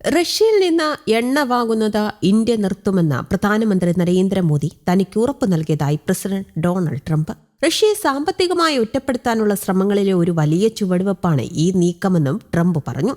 റഷ്യയിൽ നിന്ന് എണ്ണ വാങ്ങുന്നത് ഇന്ത്യ നിർത്തുമെന്ന് പ്രധാനമന്ത്രി നരേന്ദ്രമോദി തനിക്ക് ഉറപ്പ് നൽകിയതായി പ്രസിഡന്റ് ഡൊണാൾഡ് ട്രംപ്. റഷ്യയെ സാമ്പത്തികമായി ഒറ്റപ്പെടുത്താനുള്ള ശ്രമങ്ങളിലെ ഒരു വലിയ ചുവടുവെപ്പാണ് ഈ നീക്കമെന്നും ട്രംപ് പറഞ്ഞു.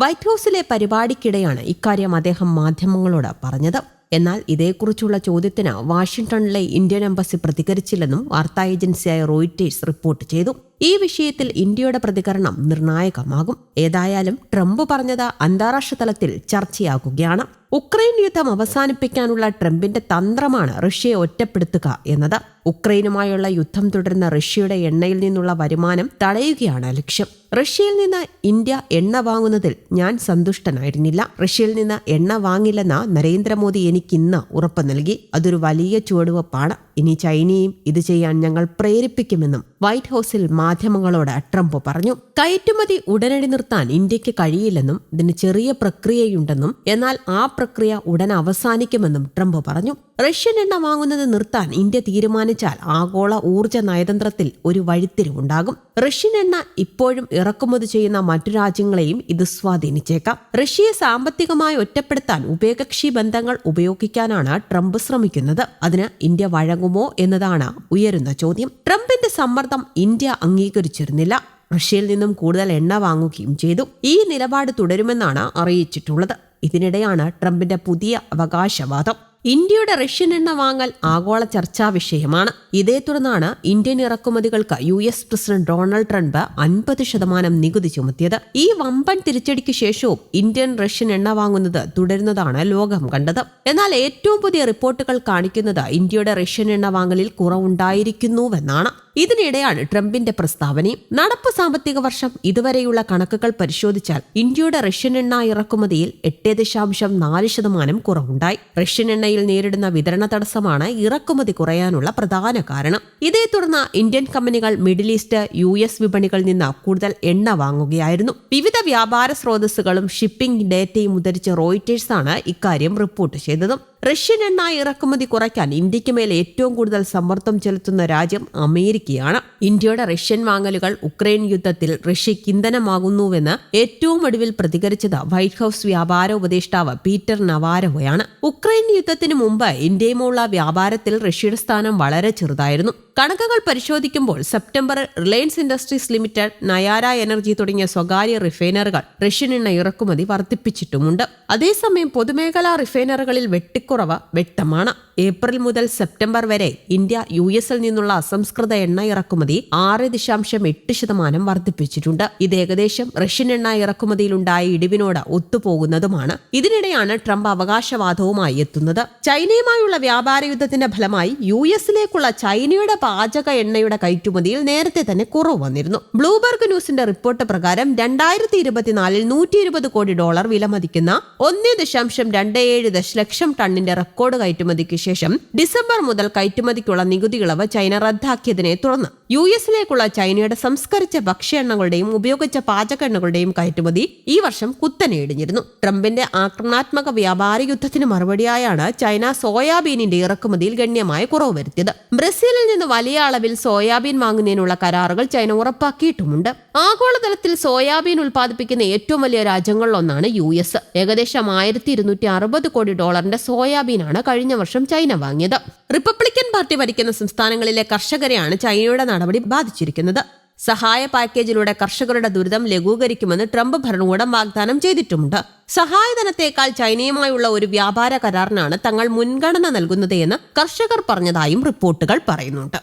വൈറ്റ് ഹൌസിലെ പരിപാടിക്കിടെയാണ് ഇക്കാര്യം അദ്ദേഹം മാധ്യമങ്ങളോട് പറഞ്ഞത്. എന്നാൽ ഇതേക്കുറിച്ചുള്ള ചോദ്യത്തിന് വാഷിംഗ്ടണിലെ ഇന്ത്യൻ എംബസി പ്രതികരിച്ചില്ലെന്നും വാർത്താ ഏജൻസിയായ റോയിറ്റേഴ്സ് റിപ്പോർട്ട് ചെയ്തു. ഈ വിഷയത്തിൽ ഇന്ത്യയുടെ പ്രതികരണം നിർണായകമാകും. ഏതായാലും ട്രംപ് പറഞ്ഞത് അന്താരാഷ്ട്ര തലത്തിൽ ചർച്ചയാകുകയാണ്. ഉക്രൈൻ യുദ്ധം അവസാനിപ്പിക്കാനുള്ള ട്രംപിന്റെ തന്ത്രമാണ് റഷ്യയെ ഒറ്റപ്പെടുത്തുക എന്നത്. ഉക്രൈനുമായുള്ള യുദ്ധം തുടരുന്ന റഷ്യയുടെ എണ്ണയിൽ നിന്നുള്ള വരുമാനം തടയുകയാണ് ലക്ഷ്യം. റഷ്യയിൽ നിന്ന് ഇന്ത്യ എണ്ണ വാങ്ങുന്നതിൽ ഞാൻ സന്തുഷ്ടനായിരുന്നില്ല. റഷ്യയിൽ നിന്ന് എണ്ണ വാങ്ങില്ലെന്ന നരേന്ദ്രമോദി എനിക്ക് ഇന്ന് ഉറപ്പ് നൽകി. അതൊരു വലിയ ചുവടുവെപ്പാണ്. ഇനി ചൈനയും ഇത് ചെയ്യാൻ ഞങ്ങൾ പ്രേരിപ്പിക്കുമെന്നും വൈറ്റ് ഹൌസിൽ മാധ്യമങ്ങളോട് ട്രംപ് പറഞ്ഞു. കയറ്റുമതി ഉടനടി നിർത്താൻ ഇന്ത്യയ്ക്ക് കഴിയില്ലെന്നും ഇതിന് ചെറിയ പ്രക്രിയയുണ്ടെന്നും എന്നാൽ ആ പ്രക്രിയ ഉടൻ അവസാനിക്കുമെന്നും ട്രംപ് പറഞ്ഞു. റഷ്യൻ എണ്ണ വാങ്ങുന്നത് നിർത്താൻ ഇന്ത്യ തീരുമാനിച്ചാൽ ആഗോള ഊർജ നയതന്ത്രത്തിൽ ഒരു വഴിത്തിരിവുണ്ടാകും. റഷ്യൻ എണ്ണ ഇപ്പോഴും ഇറക്കുമതി ചെയ്യുന്ന മറ്റു രാജ്യങ്ങളെയും ഇത് സ്വാധീനിച്ചേക്കാം. റഷ്യയെ സാമ്പത്തികമായി ഒറ്റപ്പെടുത്താൻ ഉഭയകക്ഷി ബന്ധങ്ങൾ ഉപയോഗിക്കാനാണ് ട്രംപ് ശ്രമിക്കുന്നത്. അതിന് ഇന്ത്യ വഴങ്ങുമോ എന്നതാണ് ഉയരുന്ന ചോദ്യം. ട്രംപിന്റെ സമ്മർദ്ദം ഇന്ത്യ അംഗീകരിച്ചിരുന്നില്ല. റഷ്യയിൽ നിന്നും കൂടുതൽ എണ്ണ വാങ്ങുകയും ചെയ്തു. ഈ നിലപാട് തുടരുമെന്നാണ് അറിയിച്ചിട്ടുള്ളത്. ഇതിനിടെയാണ് ട്രംപിന്റെ പുതിയ അവകാശവാദം. ഇന്ത്യയുടെ റഷ്യൻ എണ്ണ വാങ്ങൽ ആഗോള ചർച്ചാ വിഷയമാണ്. ഇതേ തുടർന്നാണ് Indian ഇറക്കുമതികൾക്ക് U S president Donald Trump അൻപത് ശതമാനം നികുതി ചുമത്തിയത്. ഈ വമ്പൻ തിരിച്ചടിക്ക് ശേഷവും ഇന്ത്യൻ റഷ്യൻ എണ്ണ വാങ്ങുന്നത് തുടരുന്നതാണ് ലോകം കണ്ടത്. എന്നാൽ ഏറ്റവും പുതിയ റിപ്പോർട്ടുകൾ കാണിക്കുന്നത് ഇന്ത്യയുടെ റഷ്യൻ എണ്ണ വാങ്ങലിൽ കുറവുണ്ടായിരിക്കുന്നുവെന്നാണ്. ഇതിനിടെയാണ് ട്രംപിന്റെ പ്രസ്താവനയും നടപ്പ് സാമ്പത്തിക വർഷം ഇതുവരെയുള്ള കണക്കുകൾ പരിശോധിച്ചാൽ ഇന്ത്യയുടെ റഷ്യൻ എണ്ണ ഇറക്കുമതിയിൽ എട്ട് ദശാംശം നാല് ശതമാനം കുറവുണ്ടായി. റഷ്യൻ എണ്ണയിൽ നേരിടുന്ന വിതരണ തടസ്സമാണ് ഇറക്കുമതി കുറയാനുള്ള പ്രധാന കാരണം. ഇതേ തുടർന്ന് ഇന്ത്യൻ കമ്പനികൾ മിഡിൽ ഈസ്റ്റ് യു എസ് വിപണികളിൽ നിന്ന് കൂടുതൽ എണ്ണ വാങ്ങുകയായിരുന്നു. വിവിധ വ്യാപാര സ്രോതസ്സുകളും ഷിപ്പിംഗ് ഡേറ്റയും ഉദ്ധരിച്ച റോയിറ്റേഴ്സാണ് ഇക്കാര്യം റിപ്പോർട്ട് ചെയ്തതും. റഷ്യൻ എണ്ണ ഇറക്കുമതി കുറയ്ക്കാൻ ഇന്ത്യയ്ക്ക് മേൽ ഏറ്റവും കൂടുതൽ സമ്മർദ്ദം ചെലുത്തുന്ന രാജ്യം അമേരിക്കയാണ്. ഇന്ത്യയുടെ റഷ്യൻ വാങ്ങലുകൾ ഉക്രൈൻ യുദ്ധത്തിൽ റഷ്യയ്ക്ക് ഇന്ധനമാകുന്നുവെന്ന് ഏറ്റവും ഒടുവിൽ പ്രതികരിച്ചത് വൈറ്റ് ഹൌസ് വ്യാപാര ഉപദേഷ്ടാവ് പീറ്റർ നവാരോയാണ്. ഉക്രൈൻ യുദ്ധത്തിന് മുമ്പ് ഇന്ത്യയുമുള്ള വ്യാപാരത്തിൽ റഷ്യയുടെ സ്ഥാനം വളരെ ചെറുതായിരുന്നു. കണക്കുകൾ പരിശോധിക്കുമ്പോൾ സെപ്റ്റംബറിൽ Reliance Industries Limited Nayara energy തുടങ്ങിയ സ്വകാര്യ റിഫൈനറുകൾ റഷ്യൻ എണ്ണ ഇറക്കുമതി വർദ്ധിപ്പിച്ചിട്ടുമുണ്ട്. അതേസമയം പൊതുമേഖലാ റിഫൈനറുകളിൽ വെട്ടിക്കുറവ് വ്യക്തമാണ്. ഏപ്രിൽ മുതൽ സെപ്റ്റംബർ വരെ ഇന്ത്യ യു എസിൽ നിന്നുള്ള അസംസ്കൃത എണ്ണ ഇറക്കുമതി ആറ് ദശാംശം എട്ട് ശതമാനം വർദ്ധിപ്പിച്ചിട്ടുണ്ട്. ഇത് ഏകദേശം റഷ്യൻ എണ്ണ ഇറക്കുമതിയിലുണ്ടായ ഇടിവിനോട് ഒത്തുപോകുന്നതുമാണ്. ഇതിനിടെയാണ് ട്രംപ് അവകാശവാദവുമായി എത്തുന്നത്. ചൈനയുമായുള്ള വ്യാപാര യുദ്ധത്തിന്റെ ഫലമായി യു എസിലേക്കുള്ള ചൈനയുടെ പാചക എണ്ണയുടെ കയറ്റുമതിയിൽ നേരത്തെ തന്നെ കുറവ് വന്നിരുന്നു. ബ്ലൂബർഗ് ന്യൂസിന്റെ റിപ്പോർട്ട് പ്രകാരം രണ്ടായിരത്തി ഇരുപത്തിനാലിൽ നൂറ്റി ഇരുപത് കോടി ഡോളർ വിലമതിക്കുന്ന ഒന്ന് ദശാംശം രണ്ട് ഏഴ് ദശലക്ഷം ടണ്ണിന്റെ റെക്കോർഡ് കയറ്റുമതിക്ക് ശേഷം ഡിസംബർ മുതൽ കയറ്റുമതിക്കുള്ള നികുതി ഇളവ് ചൈന റദ്ദാക്കിയതിനെ തുടർന്ന് യു എസിലേക്കുള്ള ചൈനയുടെ സംസ്കരിച്ച ഭക്ഷ്യ എണ്ണകളുടെയും ഉപയോഗിച്ച പാചക എണ്ണകളുടെയും കയറ്റുമതി ഈ വർഷം കുത്തനെ ഇടിഞ്ഞിരുന്നു ട്രംപിന്റെ ആക്രമണാത്മക വ്യാപാര യുദ്ധത്തിന് മറുപടിയായാണ് ചൈന സോയാബീനിന്റെ ഇറക്കുമതിയിൽ ഗണ്യമായ കുറവ് വരുത്തിയത്. ബ്രസീലിൽ നിന്ന് വലിയ അളവിൽ സോയാബീൻ വാങ്ങുന്നതിനുള്ള കരാറുകൾ ചൈന ഉറപ്പാക്കിയിട്ടുമുണ്ട്. ആഗോളതലത്തിൽ സോയാബീൻ ഉൽപ്പാദിപ്പിക്കുന്ന ഏറ്റവും വലിയ രാജ്യങ്ങളിലൊന്നാണ് യു എസ്. ഏകദേശം ആയിരത്തി ഇരുന്നൂറ്റി അറുപത് കോടി ഡോളറിന്റെ സോയാബീനാണ് കഴിഞ്ഞ വർഷം ചൈന വാങ്ങിയത്. റിപ്പബ്ലിക്കൻ പാർട്ടി ഭരിക്കുന്ന സംസ്ഥാനങ്ങളിലെ കർഷകരെയാണ് ചൈനയുടെ നടപടി ബാധിച്ചിരിക്കുന്നത്. സഹായ പാക്കേജിലൂടെ കർഷകരുടെ ദുരിതം ലഘൂകരിക്കുമെന്ന് ട്രംപ് ഭരണകൂടം വാഗ്ദാനം ചെയ്തിട്ടുമുണ്ട്. സഹായധനത്തേക്കാൾ ചൈനയുമായുള്ള ഒരു വ്യാപാര കരാറിനാണ് തങ്ങൾ മുൻഗണന നൽകുന്നത് എന്ന് കർഷകർ പറഞ്ഞതായും റിപ്പോർട്ടുകൾ പറയുന്നുണ്ട്.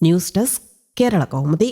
News desk Kerala Kaumudi.